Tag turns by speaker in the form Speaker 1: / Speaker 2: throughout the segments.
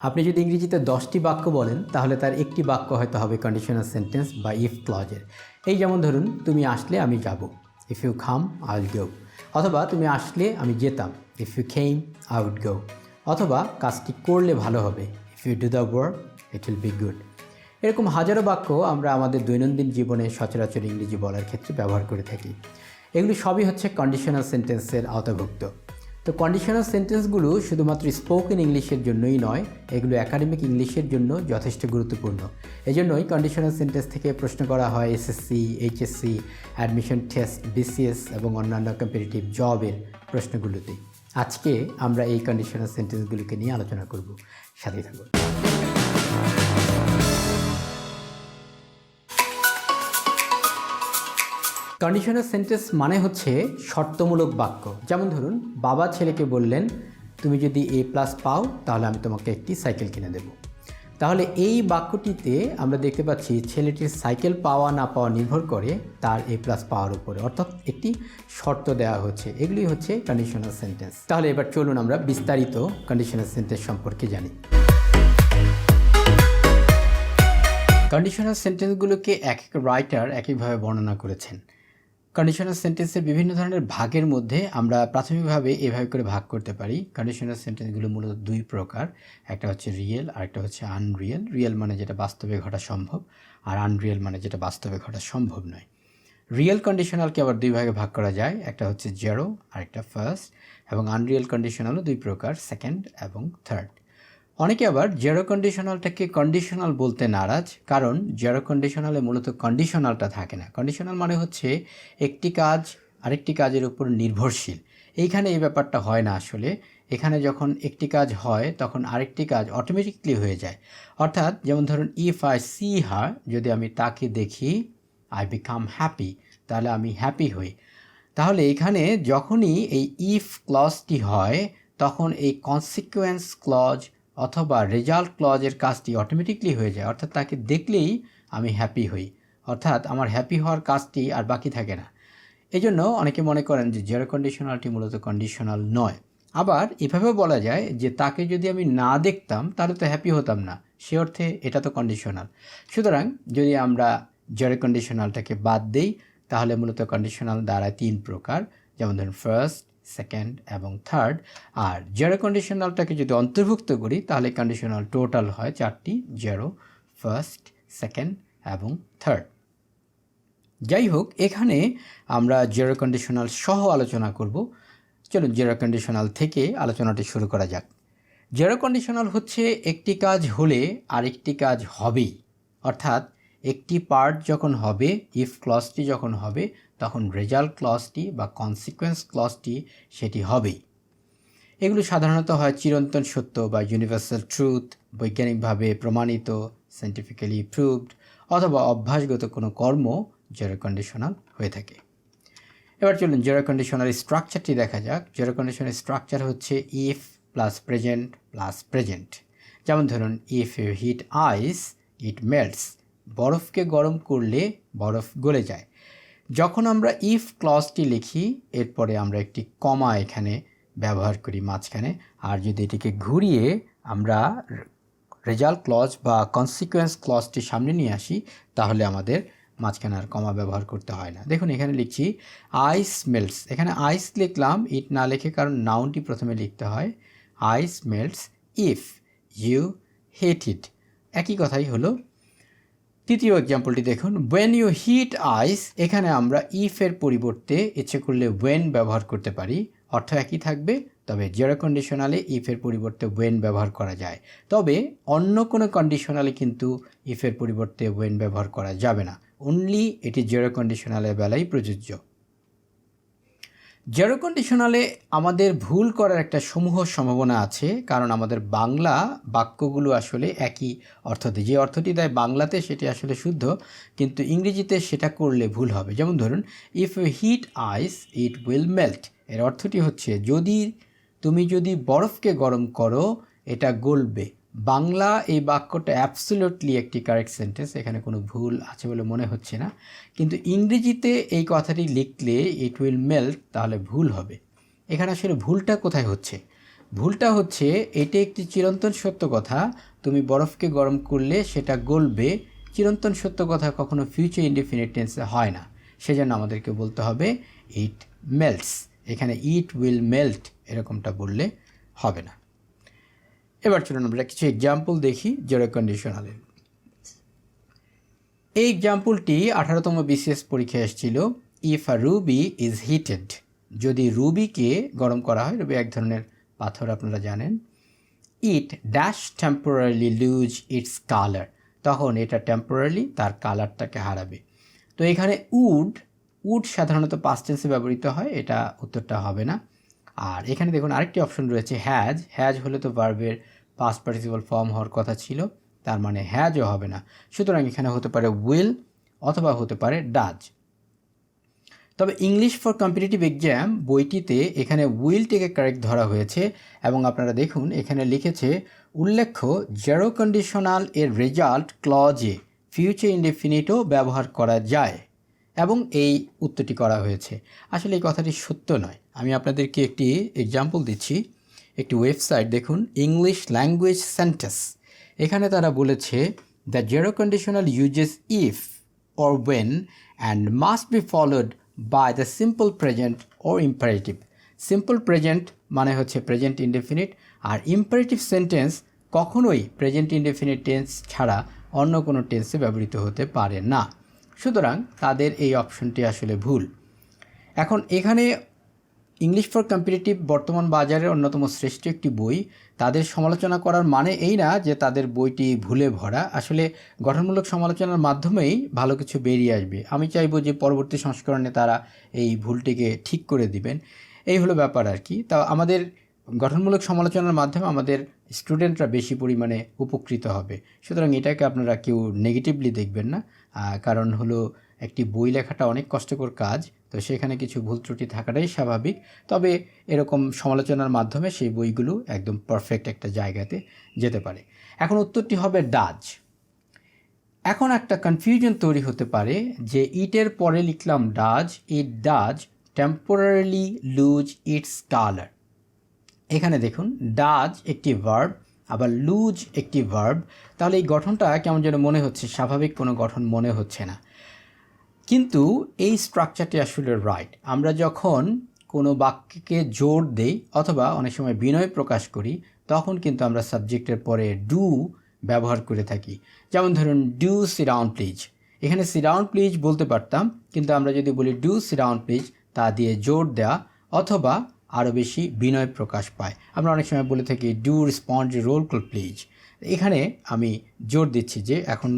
Speaker 1: আপনি যদি ইংরেজিতে দশটি বাক্য বলেন, তাহলে তার একটি বাক্য হয়তো হবে কন্ডিশনাল সেন্টেন্স বা ইফ ক্লজের এই যেমন ধরুন, তুমি আসলে আমি যাব। If you come I go অথবা, তুমি আসলে আমি যেতাম। If you came I would অথবা, কাজটি করলে ভালো হবে। If you do the work it will be good এরকম হাজারো বাক্য আমরা আমাদের দৈনন্দিন জীবনে সচরাচর ইংরেজি বলার ক্ষেত্রে ব্যবহার করে থাকি। এগুলি সবই হচ্ছে কন্ডিশনাল সেন্টেন্সের আওতাভুক্ত। তো কন্ডিশনাল সেন্টেন্সগুলো শুধুমাত্র স্পোকেন ইংলিশের জন্যই নয়, এগুলো একাডেমিক ইংলিশের জন্য যথেষ্ট গুরুত্বপূর্ণ। এই জন্যই কন্ডিশনাল সেন্টেন্স থেকে প্রশ্ন করা হয় SSC HSC admission test BCS এবং অন্যান্য কম্পিটিটিভ জবের প্রশ্নগুলোতে। আজকে আমরা এই কন্ডিশনাল সেন্টেন্সগুলোকে নিয়ে আলোচনা করব। সাথে থাকুন। কন্ডিশনাল সেন্টেন্স মানে হচ্ছে শর্তমূলক বাক্য। যেমন ধরুন, বাবা ছেলেকে বললেন, তুমি যদি এ প্লাস পাও, তাহলে আমি তোমাকে একটি সাইকেল কিনে দেব। তাহলে এই বাক্যটিতে আমরা দেখতে পাচ্ছি, ছেলেটির সাইকেল পাওয়া না পাওয়া নির্ভর করে তার এ প্লাস পাওয়ার উপরে। অর্থাৎ একটি শর্ত দেওয়া হচ্ছে। এগুলি হচ্ছে কন্ডিশনাল সেন্টেন্স তাহলে এবার চলুন আমরা বিস্তারিত কন্ডিশনাল সেন্টেন্স সম্পর্কে জানি। কন্ডিশনাল সেন্টেন্সগুলোকে এক এক রাইটার একইভাবে বর্ণনা করেছেন। কন্ডিশনাল সেন্টেন্সের বিভিন্ন ধরনের ভাগের মধ্যে আমরা প্রাথমিকভাবে এভাবে করে ভাগ করতে পারি। কন্ডিশনাল সেন্টেন্সগুলো মূলত দুই প্রকার। একটা হচ্ছে রিয়েল আর একটা হচ্ছে আনরিয়েল রিয়েল মানে যেটা বাস্তবে ঘটা সম্ভব, আর আনরিয়েল মানে যেটা বাস্তবে ঘটা সম্ভব নয়। রিয়েল কন্ডিশনালকে আবার দুই ভাগে ভাগ করা যায়। একটা হচ্ছে জেরো আর একটা ফার্স্ট এবং আনরিয়েল কন্ডিশনালও দুই প্রকার সেকেন্ড এবং থার্ড অনেকে আবার জেরো কন্ডিশনালটাকে কন্ডিশনাল বলতে নারাজ, কারণ জেরো কন্ডিশনালে মূলত কন্ডিশনালটা থাকে না। কন্ডিশনাল মানে হচ্ছে একটি কাজ আরেকটি কাজের উপর নির্ভরশীল। এইখানে এই ব্যাপারটা হয় না আসলে। এখানে যখন একটি কাজ হয়, তখন আরেকটি কাজ অটোমেটিকলি হয়ে যায়। অর্থাৎ যেমন ধরুন ইফ আই সি হার যদি আমি তাকে দেখি আই বিকাম হ্যাপি তাহলে আমি হ্যাপি হই। তাহলে এখানে যখনই এই ইফ ক্লজটি হয়, তখন এই কনসিকুয়েন্স ক্লজ অথবা রেজাল্ট ক্লজের কাজটি অটোমেটিকলি হয়ে যায়। অর্থাৎ তাকে দেখলেই আমি হ্যাপি হই। অর্থাৎ আমার হ্যাপি হওয়ার কাজটি আর বাকি থাকে না। এই জন্য অনেকে মনে করেন যে জেরো কন্ডিশনালটি মূলত কন্ডিশনাল নয়। আবার এভাবেও বলা যায় যে তাকে যদি আমি না দেখতাম, তাহলে তো হ্যাপি হতাম না। সে অর্থে এটা তো কন্ডিশনাল সুতরাং যদি আমরা জেরো কন্ডিশনালটাকে বাদ দেই, তাহলে মূলত কন্ডিশনাল দাঁড়ায় তিন প্রকার। যেমন ধরুন ফার্স্ট সেকেন্ড এবং থার্ড আর জেরো কন্ডিশনালটাকে যদি অন্তর্ভুক্ত করি, তাহলে কন্ডিশনাল টোটাল হয় চারটি জেরো ফার্স্ট সেকেন্ড এবং থার্ড যাই হোক, এখানে আমরা জেরো কন্ডিশনাল সহ আলোচনা করব। চলুন জেরো কন্ডিশনাল থেকে আলোচনাটি শুরু করা যাক। জেরো কন্ডিশনাল হচ্ছে একটি কাজ হলে আরেকটি কাজ হবেই। অর্থাৎ একটি পার্ট যখন হবে ইফ ক্লসটি যখন হবে তখন রেজাল্ট ক্লসটি বা কনসিকোয়েন্স ক্লসটি সেটি হবেই। এগুলো সাধারণত হয় চিরন্তন সত্য বা ইউনিভার্সাল ট্রুথ বৈজ্ঞানিকভাবে প্রমাণিত সাইন্টিফিক্যালি প্রুভড অথবা অভ্যাসগত কোনো কর্ম জেরো কন্ডিশনাল হয়ে থাকে। এবার চলুন জেরো কন্ডিশনাল স্ট্রাকচারটি দেখা যাক। জেরো কন্ডিশনাল স্ট্রাকচার হচ্ছে if plus present plus present যেমন ধরুন if you heat ice it melts বরফকে গরম করলে বরফ গলে যায়। যখন আমরা ইফ ক্লজটি লিখি, এরপরে আমরা একটি কমা এখানে ব্যবহার করি মাঝখানে। আর যদি এটিকে ঘুরিয়ে আমরা রেজাল্ট ক্লজ বা কনসিকুয়েন্স ক্লজটি সামনে নিয়ে আসি, তাহলে আমাদের মাঝখানে আর কমা ব্যবহার করতে হয় না। দেখুন, এখানে লিখছি আইস মেল্টস এখানে আইস লিখলাম ইট না লিখে কারণ নাউনটি প্রথমে লিখতে হয়। Ice melts if you heat it একই কথাই হলো তৃতীয় এক্সাম্পলটি দেখুন। ওয়েন ইউ হিট আইস এখানে আমরা ইফের পরিবর্তে ইচ্ছে করলে ওয়েন ব্যবহার করতে পারি। অর্থ একই থাকবে, তবে জেরো কন্ডিশনালে ইফের পরিবর্তে ওয়েন ব্যবহার করা যায়। তবে অন্য কোনো কন্ডিশনালে কিন্তু ইফের পরিবর্তে ওয়েন ব্যবহার করা যাবে না। অনলি এটি জেরো কন্ডিশনালের বেলায় প্রযোজ্য। জেরো কন্ডিশনালে আমাদের ভুল করার একটা সমূহ সম্ভাবনা আছে, কারণ আমাদের বাংলা বাক্যগুলো আসলে একই অর্থ দেয়, যে অর্থটি দেয় বাংলাতে সেটি আসলে শুদ্ধ, কিন্তু ইংরেজিতে সেটা করলে ভুল হবে। যেমন ধরুন if you heat ice it will melt এর অর্থটি হচ্ছে, যদি তুমি যদি বরফকে গরম করো, এটা গলবে। বাংলা এই বাক্যটা অ্যাবসোলিউটলি একটি কারেক্ট সেন্টেন্স এখানে কোনো ভুল আছে বলে মনে হচ্ছে না। কিন্তু ইংরেজিতে এই কথাটি লিখলে ইট উইল মেল্ট তাহলে ভুল হবে। এখানে আসলে ভুলটা কোথায় হচ্ছে? ভুলটা হচ্ছে, এটি একটি চিরন্তন সত্য কথা, তুমি বরফকে গরম করলে সেটা গলবে। চিরন্তন সত্য কথা কখনো ফিউচার ইনডিফিনিট টেন্সে হয় না। সেজন্য আমাদেরকে বলতে হবে ইট মেল্টস এখানে ইট উইল মেল্ট এরকমটা বললে হবে না। এবার চলুন আমরা কিছু এক্সাম্পল দেখি জেরো কন্ডিশনালের এই এক্সাম্পলটি আঠারোতম বিসিএস পরীক্ষায় এসেছিল if a ruby is heated যদি রুবিকে গরম করা হয় রুবি এক ধরনের পাথর আপনারা জানেন it dash temporary lose its colour তখন এটা টেম্পোরারি তার কালারটাকে হারাবে। তো এখানে উড উড সাধারণত পাস্ট টেন্সে ব্যবহৃত হয়, এটা উত্তরটা হবে না। আর এখানে দেখুন আরেকটি অপশন রয়েছে হ্যাজ হ্যাজ হলে তো ভার্বের পাস্ট পার্টিসিপাল ফর্ম হওয়ার কথা ছিল, তার মানে হ্যাজও হবে না। সুতরাং এখানে হতে পারে উইল অথবা হতে পারে ডাজ তবে ইংলিশ ফর কম্পিটিটিভ এক্সাম বইটিতে এখানে উইলটিকে কারেক্ট ধরা হয়েছে এবং আপনারা দেখুন এখানে লিখেছে, উল্লেখ্য জেরো কন্ডিশনাল এর রেজাল্ট ক্লজে ফিউচার ইনডেফিনিটও ব্যবহার করা যায়। এবং এই উত্তরটি করা হয়েছে। আসলে এই কথাটি সত্য নয়। আমি আপনাদেরকে একটি এক্সাম্পল দিচ্ছি। একটি ওয়েবসাইট দেখুন ইংলিশ ল্যাঙ্গুয়েজ সেন্টেন্স এখানে তারা বলেছে the zero conditional uses if or when and must be followed by the simple present or imperative. Simple present মানে হচ্ছে প্রেজেন্ট ইনডেফিনিট আর ইম্পারেটিভ সেন্টেন্স কখনোই প্রেজেন্ট ইনডেফিনিট টেন্স ছাড়া অন্য কোনো টেন্সে ব্যবহৃত হতে পারে না। সুতরাং তাদের এই অপশনটি আসলে ভুল। এখন এখানে ইংলিশ ফর কম্পিটিটিভ বর্তমান বাজারের অন্যতম শ্রেষ্ঠ একটি বই। তাদের সমালোচনা করার মানে এই না যে তাদের বইটি ভুলে ভরা। আসলে গঠনমূলক সমালোচনার মাধ্যমেই ভালো কিছু বেরিয়ে আসবে। আমি চাইব যে পরবর্তী সংস্করণে তারা এই ভুলটিকে ঠিক করে দিবেন। এই হলো ব্যাপার আর কি। তা আমাদের গঠনমূলক সমালোচনার মাধ্যমে আমাদের স্টুডেন্টরা বেশি পরিমাণে উপকৃত হবে। সুতরাং এটাকে আপনারা কেউ নেগেটিভলি দেখবেন না। কারণ হলো একটি বই লেখাটা অনেক কষ্টকর কাজ, তো সেখানে কিছু ভুল ত্রুটি থাকাটাই স্বাভাবিক। তবে এরকম সমালোচনার মাধ্যমে সেই বইগুলো একদম পারফেক্ট একটা জায়গাতে যেতে পারে। এখন উত্তরটি হবে ডাজ এখন একটা কনফিউশন তৈরি হতে পারে যে ইটের পরে লিখলাম does it does temporarily lose its colour এখানে দেখুন ডাজ একটি ভার্ব আবার লুজ একটি ভার্ব তাহলে এই গঠনটা কেমন যেন মনে হচ্ছে, স্বাভাবিক কোনো গঠন মনে হচ্ছে না। কিন্তু এই স্ট্রাকচারটি আসলে রাইট আমরা যখন কোনো বাক্যকে জোর দেই অথবা অনেক সময় বিনয় প্রকাশ করি, তখন কিন্তু আমরা সাবজেক্টের পরে ডু ব্যবহার করে থাকি। যেমন ধরুন ডু সিরাউন প্লিজ এখানে সিরাউন প্লিজ বলতে পারতাম, কিন্তু আমরা যদি বলি ডু সিরাউন প্লিজ তা দিয়ে জোর দেওয়া অথবা আরও বেশি বিনয় প্রকাশ পায়। আমরা অনেক সময় বলে থাকি do respond roll call please এখানে আমি জোর দিচ্ছি যে এখন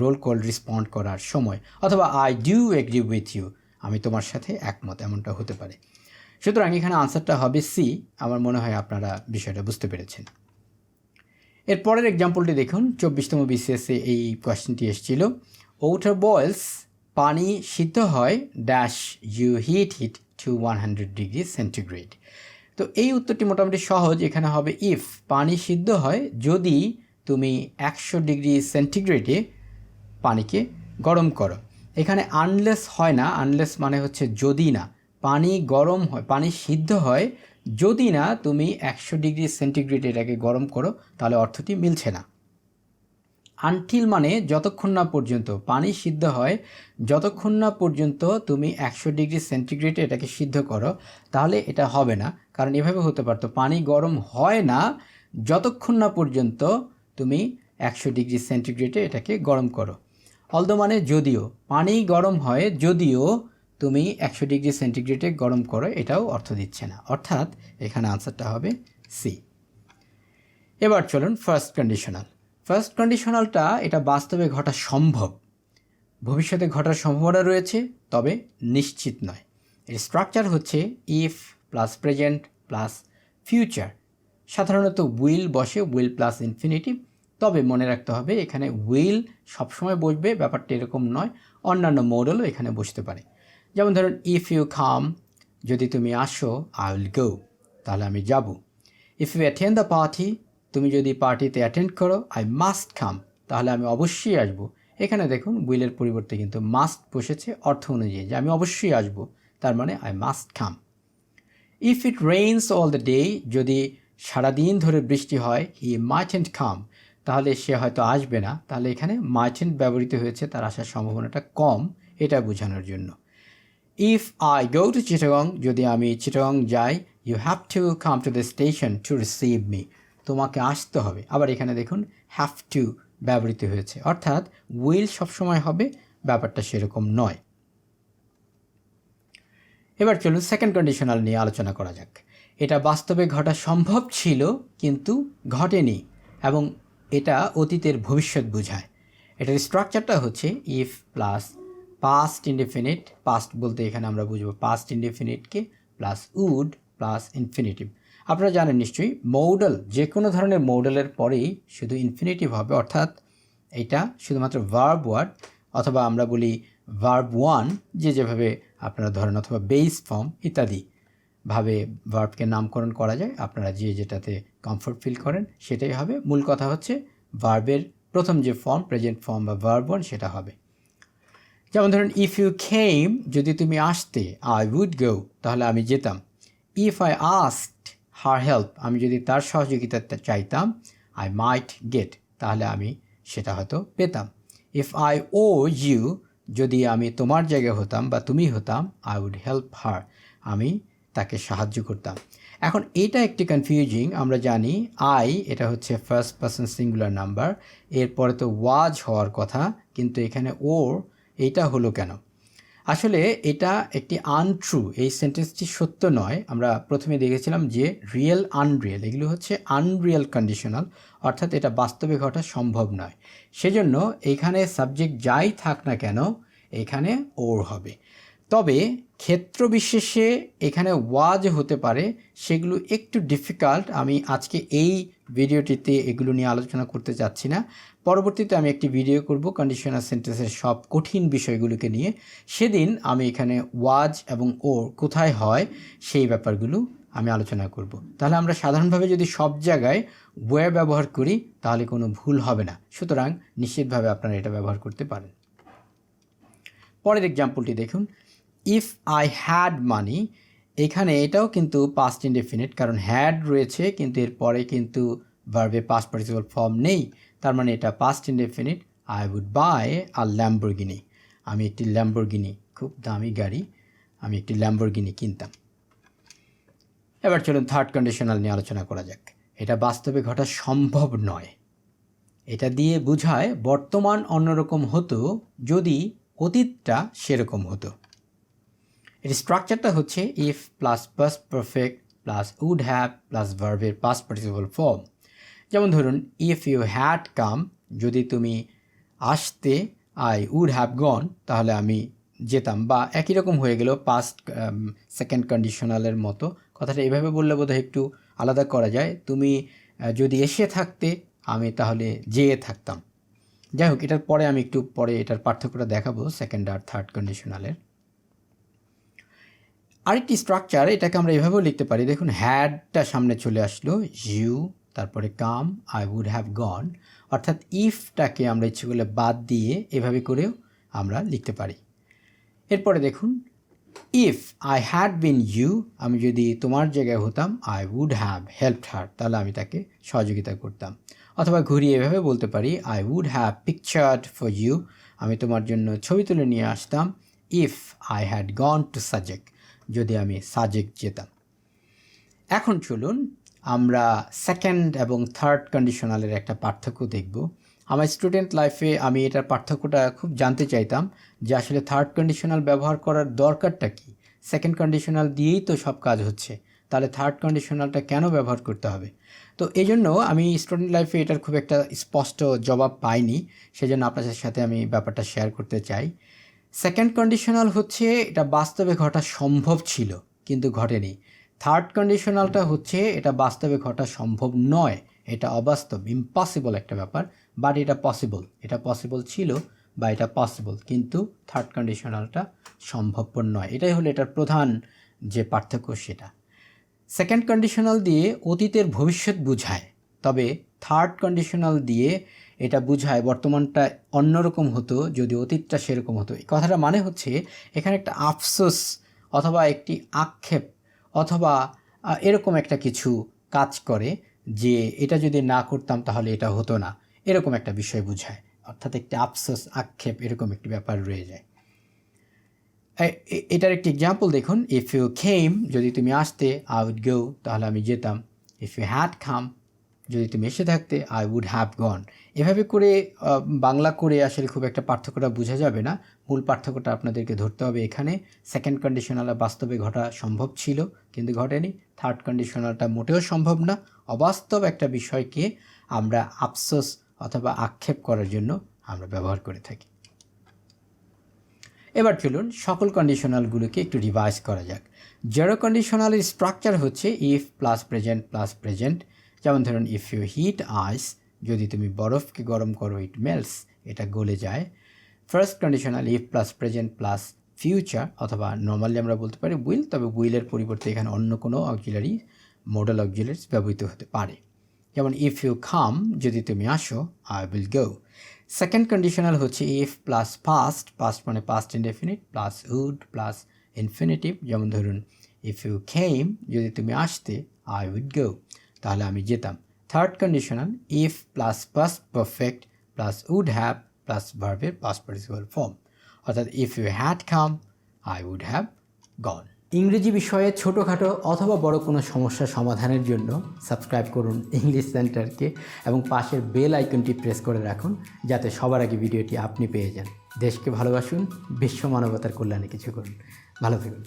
Speaker 1: রোল কল রেসপন্ড করার সময়, অথবা I do agree with you আমি তোমার সাথে একমত, এমনটা হতে পারে। সুতরাং এখানে আনসারটা হবে সি আমার মনে হয় আপনারা বিষয়টা বুঝতে পেরেছেন। এর পরের এক্সাম্পলটি দেখুন, চব্বিশতম বিসিএসে এই কোয়েশ্চেনটি এসেছিল। ওয়াটার বয়েলস পানি সিদ্ধ হয় dash you heat heat to one hundred degree centigrade তো এই উত্তরটি মোটামুটি সহজ, এখানে হবে ইফ পানি সিদ্ধ হয়, যদি তুমি একশো ডিগ্রি সেন্টিগ্রেডে পানিকে গরম করো। এখানে আনলেস হয় না আনলেস মানে হচ্ছে যদি না। পানি গরম হয়, পানি সিদ্ধ হয়, যদি না তুমি একশো ডিগ্রি সেন্টিগ্রেড এটাকে গরম করো, তাহলে অর্থটি মিলছে না। আনটিল মানে যতক্ষণ না পর্যন্ত পানি সিদ্ধ হয়, যতক্ষণ না পর্যন্ত তুমি একশো ডিগ্রি সেন্টিগ্রেডে এটাকে সিদ্ধ করো, তাহলে এটা হবে না। কারণ এভাবে হতে পারতো, পানি গরম হয় না, যতক্ষণ না পর্যন্ত তুমি একশো ডিগ্রি সেন্টিগ্রেডে এটাকে গরম করো। অলদো মানে যদিও, পানি গরম হয় যদিও তুমি একশো ডিগ্রি সেন্টিগ্রেডে গরম করো এটাও অর্থ দিচ্ছে না। অর্থাৎ এখানে আনসারটা হবে সি এবার চলুন ফার্স্ট কন্ডিশনাল ফার্স্ট কন্ডিশনালটা এটা বাস্তবে ঘটা সম্ভব। ভবিষ্যতে ঘটার সম্ভাবনা রয়েছে, তবে নিশ্চিত নয়। এর স্ট্রাকচার হচ্ছে if plus present plus future সাধারণত উইল বসে উইল প্লাস ইনফিনিটিভ তবে মনে রাখতে হবে, এখানে উইল সবসময় বসবে, ব্যাপারটা এরকম নয়। অন্যান্য মডেলও এখানে বসতে পারে। যেমন ধরুন ইফ ইউ খাম যদি তুমি আসো আই উইল গো তাহলে আমি যাব। If you attend the party তুমি যদি পার্টিতে অ্যাটেন্ড করো আই মাস্ট খাম তাহলে আমি অবশ্যই আসব। এখানে দেখুন উইলের পরিবর্তে কিন্তু মাস্ট বসেছে, অর্থ অনুযায়ী। যে আমি অবশ্যই আসব, তার মানে I must come if it rains all the day যদি সারাদিন ধরে বৃষ্টি হয় হি মাইটেন্ট কাম তাহলে সে হয়তো আসবে না। তাহলে এখানে মাইটেন্ট ব্যবহৃত হয়েছে, তার আসার সম্ভাবনাটা কম, এটা বোঝানোর জন্য। If I go to Chittagong যদি আমি চিটাগং যাই you have to come to the station to receive me তোমাকে আসতে হবে। আবার এখানে দেখুন হ্যাভ টু ব্যবহৃত হয়েছে। অর্থাৎ উইল সবসময় হবে, ব্যাপারটা সেরকম নয়। এবার চলুন সেকেন্ড কন্ডিশনাল নিয়ে আলোচনা করা যাক। এটা বাস্তবে ঘটা সম্ভব ছিল, কিন্তু ঘটেনি এবং এটা অতীতের ভবিষ্যৎ বোঝায়। এটার স্ট্রাকচারটা হচ্ছে if plus past indefinite past বলতে এখানে আমরা বুঝব পাস্ট ইনডিফিনিটকে প্লাস উড প্লাস ইনফিনিটিভ আপনারা জানেন নিশ্চয়ই মৌডাল যে কোনো ধরনের মৌডালের পরেই শুধু ইনফিনিটিভ হবে, অর্থাৎ এটা শুধুমাত্র ভার্ব ওয়ার্ড অথবা আমরা বলি ভার্ব ওয়ান যে যেভাবে আপনারা ধরেন অথবা বেস ফর্ম ইত্যাদি। ভাবে ভার্বকে নামকরণ করা যায়। আপনারা যে যেটাতে কমফোর্ট ফিল করেন, সেটাই হবে। মূল কথা হচ্ছে ভার্বের প্রথম যে ফর্ম প্রেজেন্ট ফর্ম বা ভার্ব ওয়ান সেটা হবে। যেমন ধরুন ইফ ইউ খেম যদি তুমি আসতে আই উড গো তাহলে আমি যেতাম। If I asked her help আমি যদি তার সহযোগিতা চাইতাম আই মাইট গেট তাহলে আমি সেটা হয়তো পেতাম। ইফ আই ও ইউ যদি আমি তোমার জায়গায় হতাম বা তুমি হতাম আই উড হেল্প হার আমি সাহায্য করতাম। এখন এটা একটি কনফিউজিং আমরা জানি আই এটা হচ্ছে ফার্স্ট পার্সন সিঙ্গুলার নাম্বার এরপরে তো ওয়াজ হওয়ার কথা, কিন্তু এখানে ওর এইটা হলো কেন? আসলে এটা একটি আনট্রু এই সেন্টেন্সটি সত্য নয়। আমরা প্রথমে দেখেছিলাম যে রিয়েল আনরিয়েল এগুলো হচ্ছে আনরিয়েল কন্ডিশনাল অর্থাৎ এটা বাস্তবে ঘটা সম্ভব নয়। সেজন্য এখানে সাবজেক্ট যাই থাক না কেন, এখানে ওর হবে। তবে ক্ষেত্র বিশেষে এখানে ওয়াজ হতে পারে, সেগুলো একটু ডিফিকাল্ট আমি আজকে এই ভিডিওটিতে এগুলো নিয়ে আলোচনা করতে চাচ্ছি না। পরবর্তীতে আমি একটি ভিডিও করব কন্ডিশনাল সেন্টেন্সের সব কঠিন বিষয়গুলোকে নিয়ে। সেদিন আমি এখানে ওয়াজ এবং ওর কোথায় হয় সেই ব্যাপারগুলো আমি আলোচনা করব। তাহলে আমরা সাধারণভাবে যদি সব জায়গায় ওয়ে ব্যবহার করি, তাহলে কোনো ভুল হবে না। সুতরাং নিশ্চিতভাবে আপনারা এটা ব্যবহার করতে পারেন। পরের এক্সাম্পলটি দেখুন। ইফ আই হ্যাড মানি এখানে এটাও কিন্তু পাস্ট ইনডেফিনিট কারণ হ্যাড রয়েছে, কিন্তু এরপরে কিন্তু ভার্বে পাস্ট পার্টিসিপাল ফর্ম নেই, তার মানে এটা past indefinite I would buy a Lamborghini আমি একটি ল্যাম্বরগিনি খুব দামি গাড়ি, আমি একটি ল্যাম্বরগিনি কিনতাম। এবার চলুন থার্ড কন্ডিশনাল নিয়ে আলোচনা করা যাক। এটা বাস্তবে ঘটা সম্ভব নয়। এটা দিয়ে বোঝায় বর্তমান অন্যরকম হতো, যদি অতীতটা সেরকম হতো। এর স্ট্রাকচারটা হচ্ছে if plus past perfect plus would have plus ভার্বের পাস পার্টিসিপাল ফর্ম যেমন ধরুন ইফ ইউ হ্যাড কাম যদি তুমি আসতে আই উড হ্যাভ গন তাহলে আমি যেতাম বা একই রকম হয়ে গেল পাস্ট সেকেন্ড কন্ডিশনালের মতো। কথাটা এভাবে বললে বোধহয় একটু আলাদা করা যায়। তুমি যদি এসে থাকতে, আমি তাহলে যেয়ে থাকতাম। যাই হোক, এটার পরে আমি একটু পরে এটার পার্থক্যটা দেখাবো সেকেন্ড আর থার্ড কন্ডিশনালের আরেকটি স্ট্রাকচার এটাকে আমরা এভাবেও লিখতে পারি। দেখুন হ্যাডটা সামনে চলে আসলো ইউ তারপরে come I would have gone অর্থাৎ ইফটাকে আমরা ইচ্ছে করলে বাদ দিয়ে এভাবে করেও আমরা লিখতে পারি। এরপরে দেখুন if I had been you আমি যদি তোমার জায়গায় হতাম I would have help her তাহলে আমি তাকে সহযোগিতা করতাম। অথবা ঘুরিয়ে এভাবে বলতে পারি I would have pictured for you আমি তোমার জন্য ছবি তুলে নিয়ে আসতাম if I had gone to Sajek যদি আমি সাজেক যেতাম। এখন চলুন আমরা সেকেন্ড এবং থার্ড কন্ডিশনালের একটা পার্থক্য দেখব। আমার স্টুডেন্ট লাইফে আমি এটার পার্থক্যটা খুব জানতে চাইতাম যে আসলে থার্ড কন্ডিশনাল ব্যবহার করার দরকারটা কি? সেকেন্ড কন্ডিশনাল দিয়েই তো সব কাজ হচ্ছে। তাহলে থার্ড কন্ডিশনালটা কেন ব্যবহার করতে হবে? তো এই জন্য আমি স্টুডেন্ট লাইফে এটার খুব একটা স্পষ্ট জবাব পাইনি। সেজন্য আপনাদের সাথে আমি ব্যাপারটা শেয়ার করতে চাই। সেকেন্ড কন্ডিশনাল হচ্ছে এটা বাস্তবে ঘটা সম্ভব ছিল, কিন্তু ঘটেনি। থার্ড কন্ডিশনালটা হচ্ছে এটা বাস্তবে ঘটা সম্ভব নয়, এটা অবাস্তব ইম্পসিবল একটা ব্যাপার বাট এটা পসিবল এটা পসিবল ছিল বা এটা পসিবল কিন্তু থার্ড কন্ডিশনালটা সম্ভবপর নয়। এটাই হলো এটার প্রধান যে পার্থক্য সেটা। সেকেন্ড কন্ডিশনাল দিয়ে অতীতের ভবিষ্যৎ বুঝায়, তবে থার্ড কন্ডিশনাল দিয়ে এটা বুঝায় বর্তমানটা অন্যরকম হতো, যদি অতীতটা সেরকম হতো। এই কথাটা মানে হচ্ছে, এখানে একটা আফসোস অথবা একটি আক্ষেপ অথবা এরকম একটা কিছু কাজ করে যে এটা যদি না করতাম তাহলে এটা হতো না। এরকম একটা বিষয় বুঝায়। অর্থাৎ একটি আফসোস, আক্ষেপ, এরকম একটি ব্যাপার রয়ে যায়। এটার একটি এক্সাম্পল দেখুন। ইফ ইউ খেম যদি তুমি আসতে আই উড গো তাহলে আমি যেতাম। ইফ ইউ হ্যাড খাম যদি তুমি এসে থাকতে আই উড হ্যাভ গন এভাবে করে বাংলা করে আসলে খুব একটা পার্থক্যটা বোঝা যাবে না। মূল পার্থক্যটা আপনাদেরকে ধরতে হবে এখানে। সেকেন্ড কন্ডিশনাল বাস্তবে ঘটা সম্ভব ছিল, কিন্তু ঘটেনি। থার্ড কন্ডিশনালটা মোটেও সম্ভব না। অবাস্তব একটা বিষয়কে আমরা আফসোস অথবা আক্ষেপ করার জন্য আমরা ব্যবহার করে থাকি। এবার চলুন সকল কন্ডিশনালগুলোকে একটু রিভাইজ করা যাক। জেরো কন্ডিশনালের স্ট্রাকচার হচ্ছে if plus present plus present যেমন ধরুন ইফ ইউ হিট আইস যদি তুমি বরফকে গরম করো ইট মেলস এটা গলে যায়। First conditional if plus present plus future অথবা নর্মালি আমরা বলতে পারি উইল তবে উইলের পরিবর্তে এখানে অন্য কোনো অক্সিলারি মডেল অক্সিলারিজ ব্যবহৃত হতে পারে। যেমন ইফ ইউ খাম যদি তুমি আসো I will go second conditional হচ্ছে ইফ প্লাস পাস্ট পাস্ট মানে past indefinite plus would plus infinitive যেমন ধরুন ইফ ইউ খেম যদি তুমি আসতে আই উইড গো তাহলে আমি যেতাম। Third conditional if plus past perfect plus would have plus ভার্বের পাস পার্টিসিপাল ফর্ম অর্থাৎ if you had come I would have gone ইংরেজি বিষয়ে ছোটোখাটো অথবা বড় কোনো সমস্যা সমাধানের জন্য সাবস্ক্রাইব করুন ইংলিশ সেন্টারকে এবং পাশের বেল আইকনটি প্রেস করে রাখুন, যাতে সবার আগে ভিডিওটি আপনি পেয়ে যান। দেশকে ভালোবাসুন, বিশ্ব মানবতার কল্যাণে কিছু করুন। ভালো থাকুন।